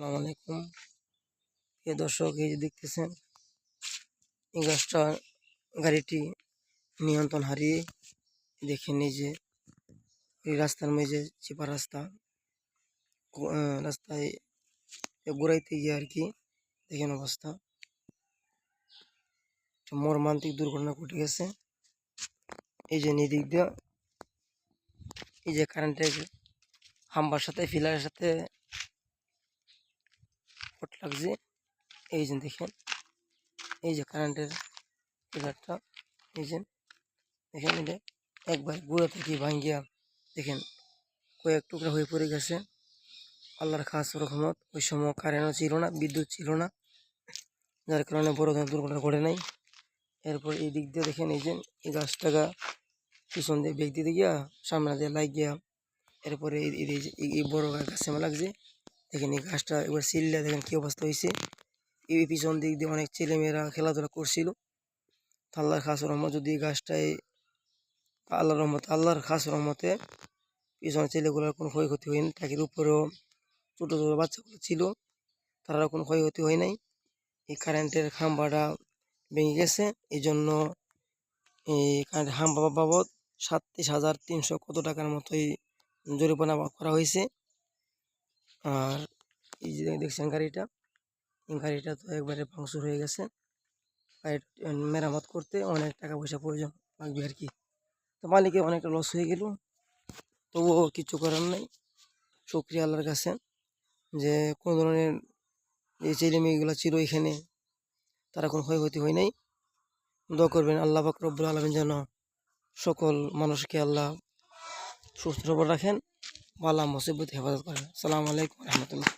আসসালামু আলাইকুম। প্রিয় দর্শক, এই যে দেখতেছেন, এই গাছটা গাড়িটি নিয়ন্ত্রণ হারিয়ে দেখে এই যে, এই রাস্তার মেঝে চিপা রাস্তা রাস্তায় ঘুরাইতে গিয়ে আর কি দেখেন অবস্থা। মর্মান্তিক দুর্ঘটনা ঘটে গেছে। এই যে নিদিক দিয়ে এই যে কারেন্টের হাম্বার সাথে ফিলারের সাথে ফট লাগছে এই যে দেখেন। এই যে কারেন্টের ফিলারটা এই যে দেখেন এটা একবার গুঁড়ো থেকে ভাঙ্গিয়া দেখেন কয়েক টুকরা হয়ে পড়ে গেছে। আল্লাহর খাস রহমত। ওই সময় কারেন্টও ছিল না, বিদ্যুৎ ছিল না। যার কারণে বড় ধরনের দুর্ঘটনা ঘটে নাই। এরপর এই দিক দিয়ে দেখেন এই যে এই গাছটাকা পিছন দিয়ে বেগ দিতে গিয়া সামনে দিয়ে লাগ গিয়া এরপরে এই বড় গাছে আমার লাগছে। দেখেন এই গাছটা, এবার সিললে দেখেন কী অবস্থা হয়েছে এই পিছন দিক দিয়ে অনেক ছেলেমেয়েরা খেলাধুলা করছিল। আল্লাহর খাস রহমত যদি এই গাছটায়, আল্লাহর রহমত, আল্লাহর খাস রহমতে পিছনে ছেলেগুলোর কোনো ক্ষয়ক্ষতি হয়নি। ট্যাকের উপরেও ছোটো ছোটো বাচ্চাগুলো ছিল তারা কোনো ক্ষয়ক্ষতি হয় নাই। এই কারেন্টের খাম্বাটা ভেঙে গেছে। এই জন্য এই কারেন্টের খাম্বা বাবদ সাতত্রিশ হাজার তিনশো কত টাকার মতোই জরিমানা করা হয়েছে। আর এই যে দেখছেন গাড়িটা গাড়িটা তো একবারে ভাঙচুর হয়ে গেছে। মেরামত করতে অনেক টাকা পয়সা প্রয়োজন লাগবে আর কি। তো মালিকের অনেকটা লস হয়ে গেল। তবুও কিছু করার নাই। শুক্রিয়া আল্লাহর কাছে যে কোনো ধরনের যে ছেলে মেয়েগুলো ছিল এখানে, তারা কোনো ক্ষয়ক্ষতি হয় নাই। দোয়া করবেন আল্লাহ পাক রব্বুল আলমিন যেন সকল মানুষকে আল্লাহ সুস্থ রাখেন। বালা মুসিবত হেফাজত করেন। সালাম আলাইকুম রহমতুল্লাহ।